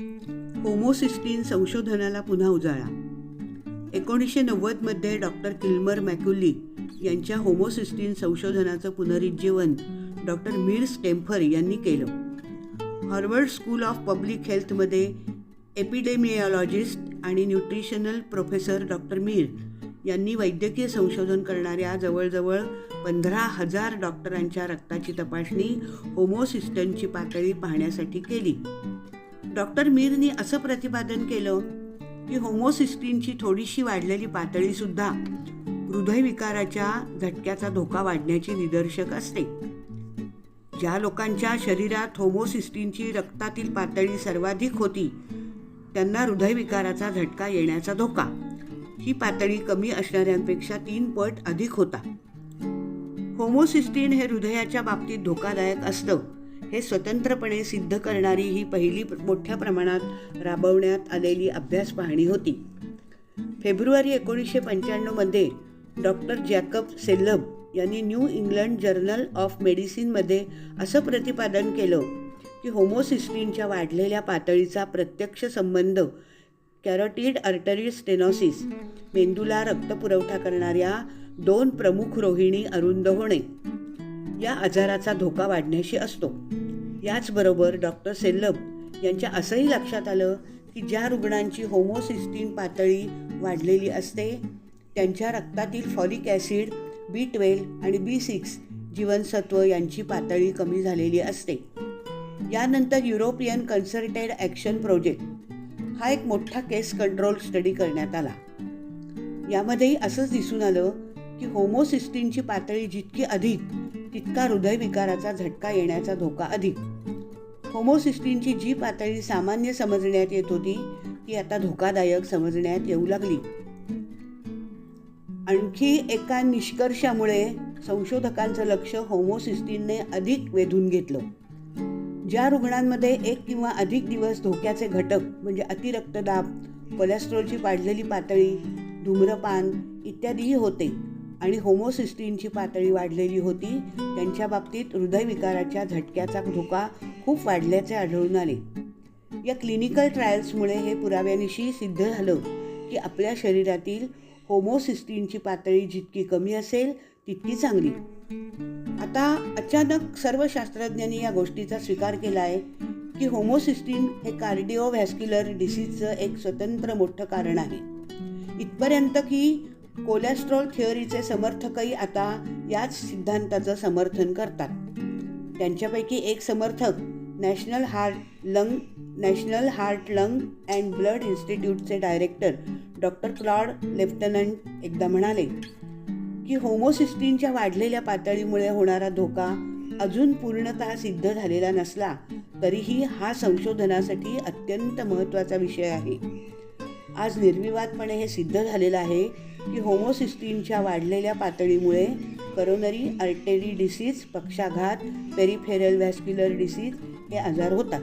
Homocysteine संशोधनाला पुन्हा उजाळा. एकोणीसशे नव्वदमध्ये डॉक्टर किल्मर मॅक्युली यांच्या होमोसिस्टीन संशोधनाचं पुनरुज्जीवन डॉक्टर मीर स्टेम्फर यांनी केलं. हार्वर्ड स्कूल ऑफ पब्लिक हेल्थमध्ये एपिडेमियॉलॉजिस्ट आणि न्यूट्रिशनल प्रोफेसर डॉक्टर मीर यांनी वैद्यकीय संशोधन करणाऱ्या जवळजवळ पंधरा हजार डॉक्टरांच्या रक्ताची तपासणी होमोसिस्टनची पातळी पाहण्यासाठी केली. डॉक्टर मीरनी असं प्रतिपादन केलं की होमोसिस्टीनची थोडीशी वाढलेली पातळीसुद्धा हृदयविकाराच्या झटक्याचा धोका वाढण्याची निदर्शक असते. ज्या लोकांच्या शरीरात होमोसिस्टीनची रक्तातील पातळी सर्वाधिक होती त्यांना हृदयविकाराचा झटका येण्याचा धोका. ही पातळी कमी असणाऱ्यांपेक्षा तीन पट अधिक होता. होमोसिस्टीन हे हृदयाच्या बाबतीत धोकादायक असतं. हे स्वतंत्रपणे सिद्ध करणारी ही पहिली मोठ्या प्रमाणात राबवण्यात आलेली अभ्यास पाहणी होती. फेब्रुवारी एकोणीसशे पंच्याण्णवमध्ये डॉक्टर जॅकब सेल्लब यांनी न्यू इंग्लंड जर्नल ऑफ मेडिसिनमध्ये असं प्रतिपादन केलं की होमोसिस्टीनच्या वाढलेल्या पातळीचा प्रत्यक्ष संबंध कॅरोटीड अर्टरी स्टेनॉसिस मेंदूला रक्तपुरवठा करणाऱ्या दोन प्रमुख रोहिणी अरुंद होणे या आजाराचा धोका वाढण्याशी असतो. याचबरोबर डॉक्टर सेल्लम यांच्या असंही लक्षात आलं की ज्या रुग्णांची होमोसिस्टीन पातळी वाढलेली असते त्यांच्या रक्तातील फॉलिक ॲसिड बी ट्वेल्व आणि बी सिक्स जीवनसत्व यांची पातळी कमी झालेली असते. यानंतर युरोपियन कन्सल्टेड ॲक्शन प्रोजेक्ट हा एक मोठा केस कंट्रोल स्टडी करण्यात आला. यामध्येही असंच दिसून आलं की होमोसिस्टीनची पातळी जितकी अधिक तितका हृदयविकाराचा झटका येण्याचा धोका अधिक. होमोसिस्टीनची जी पातळी सामान्य समजण्यात येत होती ती आता धोकादायक समजण्यात येऊ लागली. आणखी एका निष्कर्षामुळे संशोधकांचं लक्ष होमोसिस्टीनने अधिक वेधून घेतलं. ज्या रुग्णांमध्ये एक किंवा अधिक दिवस धोक्याचे घटक म्हणजे अतिरक्तदाब कोलेस्ट्रॉलची वाढलेली पातळी धूम्रपान इत्यादीही होते आणि होमोसिस्टीनची पातळी वाढलेली होती त्यांच्या बाबतीत हृदयविकाराच्या झटक्याचा धोका खूप वाढल्याचे आढळून आले या क्लिनिकल ट्रायल्समुळे हे पुराव्यानिशी सिद्ध झालं की आपल्या शरीरातील होमोसिस्टीनची पातळी जितकी कमी असेल तितकी चांगली. आता अचानक सर्व शास्त्रज्ञांनी या गोष्टीचा स्वीकार केला आहे की होमोसिस्टीन हे कार्डिओव्हॅस्क्युलर डिसीजचं एक स्वतंत्र मोठं कारण आहे. इथपर्यंत की कोलेस्ट्रॉल थिअरीचे समर्थकही आता याच सिद्धांताचं समर्थन करतात. त्यांच्यापैकी एक समर्थक National Heart Lung National Heart Lung and Blood इन्स्टिट्यूटचे director doctor Claude Lenfant एकदा म्हणाले की होमोसिस्टीनच्या वाढलेल्या पातळीमुळे होणारा धोका अजून पूर्णतः सिद्ध झालेला नसला तरीही हा संशोधनासाठी अत्यंत महत्त्वाचा विषय आहे. आज निर्विवादपणे हे सिद्ध झालेलं आहे की होमोसिस्टीनच्या वाढलेल्या पातळीमुळे करोनरी आर्टेरी डिसीज पक्षाघात पेरिफेरल व्हॅस्क्युलर डिसीज हे आजार होतात.